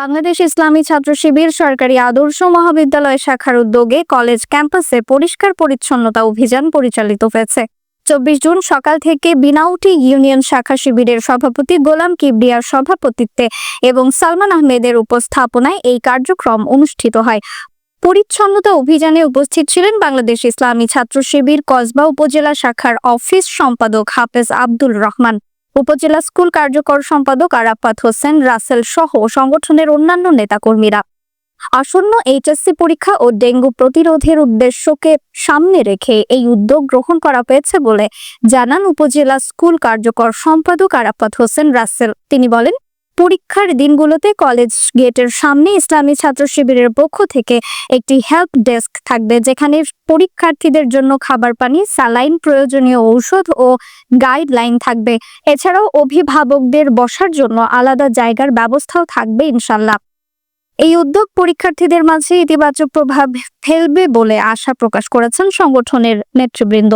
বাংলাদেশ ইসলামী ছাত্র শিবির সরকারি আদর্শ মহাবিদ্যালয় শাখার উদ্যোগে কলেজ ক্যাম্পাসে পরিষ্কার পরিচ্ছন্নতা অভিযান পরিচালিত হয়েছে। চব্বিশ জুন সকাল থেকে বিনাউটি ইউনিয়ন শাখা শিবিরের সভাপতি গোলাম কিবরিয়ার সভাপতিত্বে এবং সালমান আহমেদের উপস্থাপনায় এই কার্যক্রম অনুষ্ঠিত হয়। পরিচ্ছন্নতা অভিযানে উপস্থিত ছিলেন বাংলাদেশ ইসলামী ছাত্র শিবির কসবা উপজেলা শাখার অফিস সম্পাদক হাফেজ আব্দুল রহমান। উপজেলা স্কুল কার্যকর সম্পাদক আরাফাত হোসেন রাসেল সহ সংগঠনের অন্যান্য নেতাকর্মীরা। আসন্ন এইচএসসি পরীক্ষা ও ডেঙ্গু প্রতিরোধের উদ্দেশ্যকে সামনে রেখে এই উদ্যোগ গ্রহণ করা হয়েছে বলে জানান উপজেলা স্কুল কার্যকর সম্পাদক আরাফাত হোসেন রাসেল। তিনি বলেন পরীক্ষার দিনগুলোতে কলেজ গেটের সামনে ইসলামী ছাত্র শিবিরের পক্ষ থেকে একটি হেল্প ডেস্ক থাকবে, যেখানে পরীক্ষার্থীদের জন্য খাবার পানি স্যালাইন প্রয়োজনীয় ঔষধ ও গাইডলাইন থাকবে। এছাড়াও অভিভাবকদের বসার জন্য আলাদা জায়গার ব্যবস্থাও থাকবে ইনশাল্লাহ এই উদ্যোগ পরীক্ষার্থীদের মাঝে ইতিবাচক প্রভাব ফেলবে বলে আশা প্রকাশ করেছেন সংগঠনের নেতৃবৃন্দ।